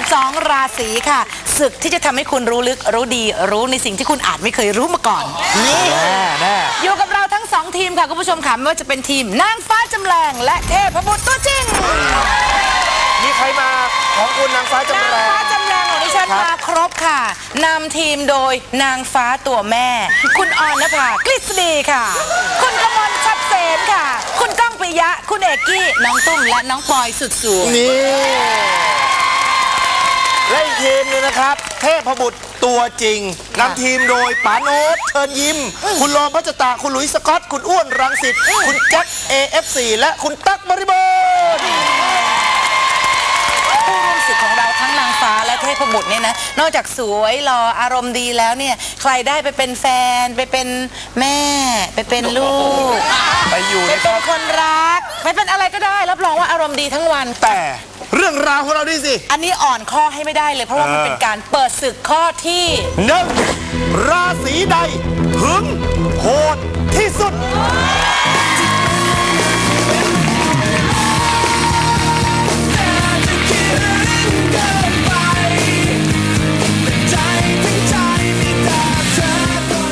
12 ราศีค่ะศึกที่จะทำให้คุณรู้ลึกรู้ดี รู้ในสิ่งที่คุณอาจไม่เคยรู้มาก่อนนี่แน่แน่อยู่กับเราทั้งสองทีมค่ะคุณผู้ชมค่ะไม่ว่าจะเป็นทีมนางฟ้าจำแรงและเทพบุตรตัวจริงมีใครมาของคุณนางฟ้าจำนางแรง ฟ้าจำแรงของดิฉันครับมาครบค่ะนำทีมโดยนางฟ้าตัวแม่ คุณออนนภากฤษฎีค่ะ คุณกมลชัดเสนค่ะ คุณก้องปิยะ คุณเอกกี้น้องตุ้มและน้องปอยสุดสวย นี่ และอีกทีมหนึงนะครับ เทพบุตรตัวจริงนำทีมโดยป๋าโน้ตเชิญยิ้ม คุณโรมพัชตา คุณหลุยส์สกอต คุณอ้วนรังสิต คุณแจ็ค AF4 และคุณตั๊กบริบูรณ์ ผู้ร่วมศึกของเราทั้งนางฟ้าและเทพบุตรเนี่ยนะ นอกจากสวยหล่ออารมณ์ดีแล้วเนี่ย ใครได้ไปเป็นแฟน ไปเป็นแม่ ไปเป็นลูก ไปอยู่ไปในคเป็รนอบคนรัก ไปเป็นอะไรก็ได้รับรองว่าอารมณ์ดีทั้งวัน แต่เรื่องราวของเราดิสิอันนี้อ่อนข้อให้ไม่ได้เลยเพราะว่ามันเป็นการเปิดศึกข้อที่หนึ่งราศีใดหึงโหดที่สุด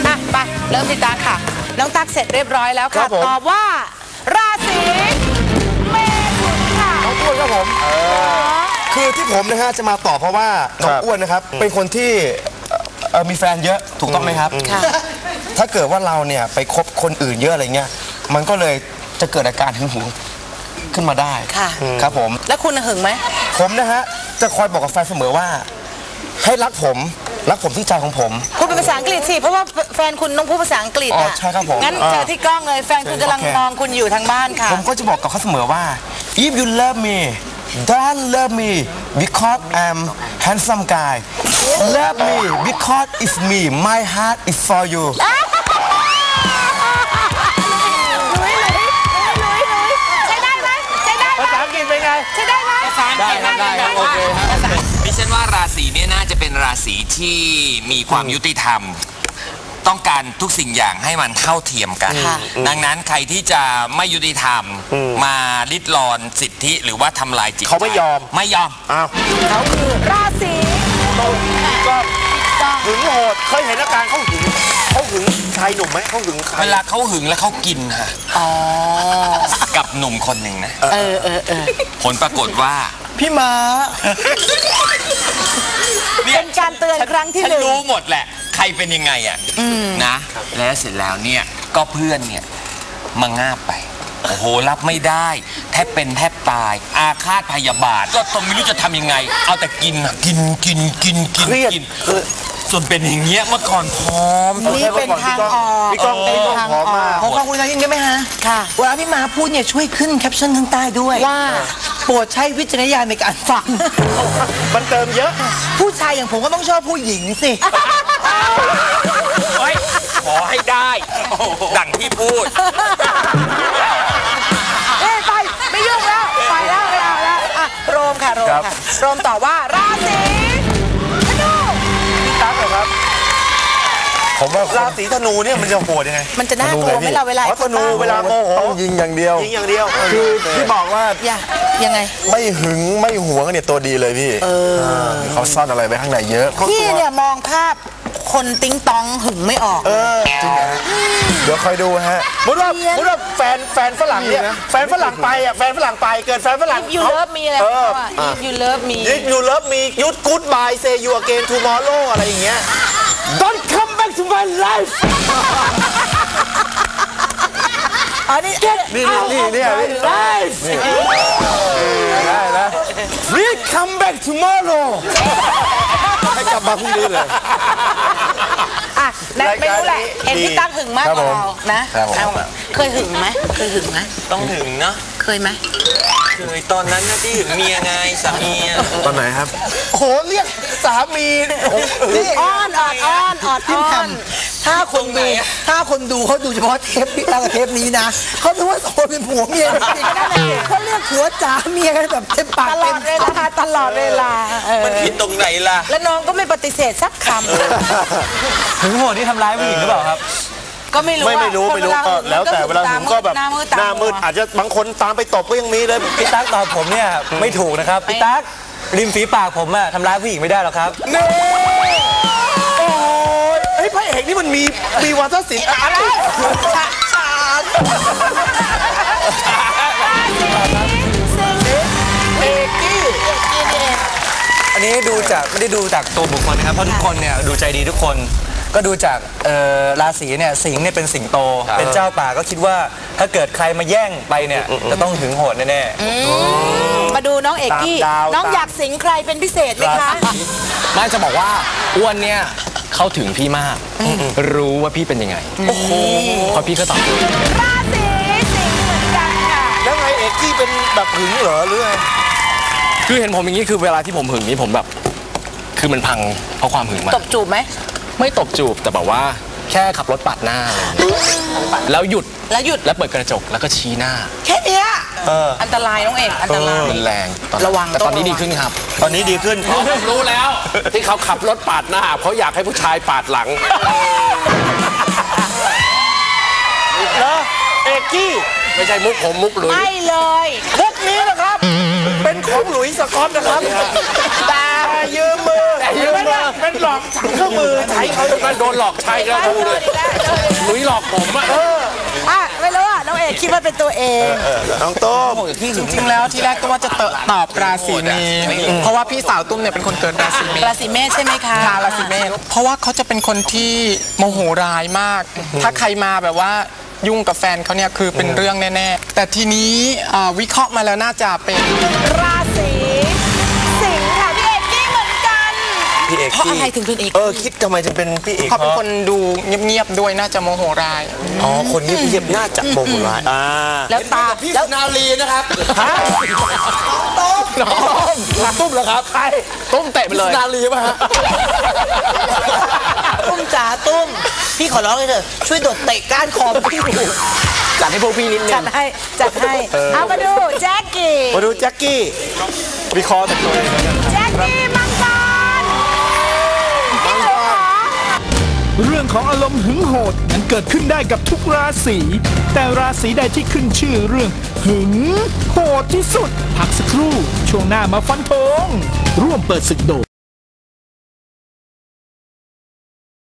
อะไปเริ่มที่ตาค่ะ น้องตักเสร็จเรียบร้อยแล้วครัค่ะ บผม ตอบว่า ราศีเมถุนค่ะน้องอ้วนครับผม คือที่ผมนะฮะจะมาตอบเพราะว่าน้องอ้วนนะครับ เป็นคนที่เอ่อเอ่อมีแฟนเยอะถูกต้องไหมครับ ค่ะ ถ้าเกิดว่าเราเนี่ยไปคบคนอื่นเยอะอะไรเงี้ย มันก็เลยจะเกิดอาการหึงหวงขึ้นมาได้ค่ะ ครับผม แล้วคุณหึงไหม ผมนะฮะ จะคอยบอกกับแฟนเสมอว่า ให้รักผม รักผมที่ใจของผมพูดเป็นภาษาอังกฤษสิ เพราะว่าแฟนคุณต้องพูดภาษาอังกฤษอ๋ออะใช่ครับผมงั้นเจอที่กล้องเลย แฟนคุณกำลังโอเค มองคุณอยู่ทางบ้านค่ะ ผมก็จะบอกกับเขาเสมอว่า if you love me don't love me because I'm handsome guy love me because it's me my heart is for you ใช้ได้ไหมใช้ได้ไหมภาษาอังกฤษเป็นไง ใช้ได้ไหม ได้ครับได้ครับโอเคฮะดิฉันว่าราศี เนี้น่าจะเป็นราศีที่มีความยุติธรรม ต้องการทุกสิ่งอย่างให้มันเท่าเทียมกัน ค่ะดังนั้นใครที่จะไม่ยุติธรรมมาลิดรอนสิทธิหรือว่าทำลายจิตใจเขาไม่ยอม ไม่ยอม อ้าวเขาคือราศีก็หึงโหดเคยเห็นอาการเขาหึงเขาหึงชายหนุ่มไหมเขาหึงใครเวลาเขาหึงแล้วเขากินฮะอ๋อกับหนุ่มคนหนึ่งนะ เออเออเออผลปรากฏว่าพี่ม้าเป็น การเตือนครั้งที่ฉันหนึ่ง รู้หมดแหละ ใครเป็นยังไงอะนะ แล้วเสร็จแล้วเนี่ยก็เพื่อนเนี่ยมางาบไป โอ้โห รับไม่ได้ แทบเป็นแทบตาย อาฆาตพยาบาท ก็ตนไม่รู้จะทำยังไง เอาแต่กินอะกินกินกินกินเครียด กินจนเป็นอย่างเงี้ยเมื่อก่อนพร้อม นี่เป็นทางออกพี่ก้องพี่ก้องพร้อมมากผมฟังคุณนายยิ่งได้ไหมฮะค่ะ เวลาพี่มาพูดเนี่ยช่วยขึ้นแคปชั่นข้างใต้ด้วยว่า โปรดใช้วิจารณญาณในการฟัง มันเติมเยอะผู้ชายอย่างผมก็ต้องชอบผู้หญิงสิ เฮ้ยขอให้ได้ ดังที่พูด เอ้ยไป ไม่ยุ่งแล้ว ไปแล้วไม่เอาแล้วอะโรมค่ะ โรมครับค่ะ โรมตอบว่าราศี ผมว่าราศีธนูเนี่ยมันจะโหดยังไงมันจะน่ากลัวไหมเราเวลาอ๋อธนูเวลาโมโหต้องยิงอย่างเดียว ยิงอย่างเดียวคือที่บอกว่าอย่ายังไง ไม่หึงไม่หวงเนี่ยตัวดีเลยพี่เขาซ่อนอะไรไว้ข้างในเยอะพี่เนี่ยมองภาพคนติ้งตองหึงไม่ออกจริงนะเดี๋ยวคอยดูฮะมุดว่ามุดว่าแฟนแฟนฝรั่งเนี่ยแฟนฝรั่งไปอะแฟนฝรั่งไปเกิดแฟนฝรั่งยูเลิฟมีอะไรเออยูเลิฟมียูเลิฟมียุดกูดบายเซยูอเกนทูมอร์โลอะไรอย่างเงี้ย Don't come back to my life อันนี้นี่นี่นี่นี่ life ได้นะ Please come back tomorrow ให้กลับมาพรุ่งนี้เลยอะนั่นไม่รู้แหละรายการนี้เห็นพี่ตั้งหึงมากครับกว่าผมเรานะครับผมเอาเคยหึงไหมเคยหึงไหมต้องถึงเนาะเคยไหม เคยตอนนั้นนะที่ถึงเมียไงสามีอะตอนไหนครับ โอ้โหเรียกสามีโอ้โหอ้อนออดอ้อนออดพี่อ้แหอม่นมถ้าคนดูถ้าคนดูเขาดูเฉพาะเทปพี่ตั้งกับเทปนี้นะเขาคิดว่าสองคนเป็นผัวเมียจริงๆเขาเรียกผัวจ๋าเมียกันแบบเต็มปากตลเต็อมดเวลาตลอดเวลาเออมันผิดตรงไหนล่ะ แล้วน้องก็ไม่ปฏิเสธสักคถึงโหดที่ทำร้ายผู้หญิงหรือเปล่าครับำ ก็ไม่รู้ไม่ไม่รู้อะไม่รู้คนก็เาหึงแล้วแต่เวลาตหึงก็แบบหน้ามืดหน้ามืดตาอาจจะบางคนตามไปตบก็ยังมีเลย พี่ตั๊กตอบผมเนี่ยไม่ถูกนะครับพี่ตั๊กริมฝีปากผมอะทำร้ายผู้หญิงไม่ได้หรอกครับนี่โอ้ยเฮ้ยพระเอกนี่มันมีมีวัฒนศิลป์อะไรเอกกี้อันนี้ดูจากไม่ได้ดูจากตัวบุคคลนะครับเพราะทุกคนเนี่ยดูใจดีทุกคน ก็ดูจากเอ่อราศีเนี่ยสิงห์เนี่ยเป็นสิงโต เป็นเจ้าป่าก็คิดว่าถ้าเกิดใครมาแย่งไปเนี่ยจะต้องหึงโหดแน่มาดูน้องเอกกี้ ตามดาวน้องตาม อยากสิงใครเป็นพิเศษไหมคะ ไม่จะบอกว่าอ้วนเนี่ยเข้าถึงพี่มาก รู้ว่าพี่เป็นยังไงเพราะพี่ก็ตอบตัวเองราศีสิงห์เหมือนกันค่ะ แล้วไงเอกกี้เป็นแบบหึงเหรอหรือไง คือเห็นผมอย่างนี้คือเวลาที่ผมหึงนี่ผมแบบ คือมันพังเพราะความหึงมาตบจูบไหม ไม่ตบจูบแต่แบบว่าแค่ขับรถปาดหน้าอะไรอย่างเงี้ยแล้วหยุดแล้วหยุดแล้วเปิดกระจกแล้วก็ชี้หน้า แค่เนี้ยอันตรายน้องเอกอันตรายมันแรงตอนระวังแต่ตอนนี้ต้องระวัง ดีขึ้นครับ ตอนนี้ดีขึ้น ผมรู้แล้วที่เขาขับรถปาดหน้าเพราะอยากให้ผู้ชายปาดหลัง เหรอเอกกี้ไม่ใช่มุกผมมุกหลุย ไม่เลยพวกนี้นะครับ เป็นของหลุยส์สกอตนะครับแต่ ยืมมือยืมมือเป็นหลอกสั่งเครื่องมือใช้เขาก็โดนหลอกใช้แล้วดูเลยหลุยหลอกผมอะอะไม่รู้อะน้องเอกคิดว่าเป็นตัวเองน้องโต้มจริงๆแล้วที่แรกก็ว่าจะเตอะตอบราศีมีนเพราะว่าพี่สาวตุ้มเนี่ยเป็นคนเกิดราศีมีนราศีเมษใช่ไหมคะทาราศีเมษเพราะว่าเขาจะเป็นคนที่โมโหร้ายมาก ถ้าใครมาแบบว่ายุ่งกับแฟนเขาเนี่ยคือเป็นเรื่องแน่ ๆ แต่ทีนี้อ่าวิเคราะห์มาแล้วน่าจะเป็นรา เอกเพราะกี้อะไรถึงเป็นเอก เออคิดทำไมถึงเป็นพี่เอกเขาเป็นคนดูเงียบๆด้วยน่าจะโมโหร้ายอ๋อคนนี้เยียบน่าจะโมโหร้ายอ่าแล้วตาพี่สุนารีนะครับฮะต้มต้มตุ้มเหรอครับใครต้มเตะไปเลยสุนารีป่ะฮะตุ้มจ๋าตุ้มพี่ขอร้องเลยเถอะช่วยโดดเตะก้านคอพี่จัดให้พวกพี่นิดนึจังดให้จัดให้เอามาดูแจ็คกี้มาดูแจ็คกี้วิเคราะห์จากตัวเองแจ็คกี้ เรื่องของอารมณ์หึงโหดนั้นเกิดขึ้นได้กับทุกราศีแต่ราศีใดที่ขึ้นชื่อเรื่อง หึง โหดที่สุด พักสักครู่ ช่วงหน้ามาฟันธงร่วมเปิดศึกโด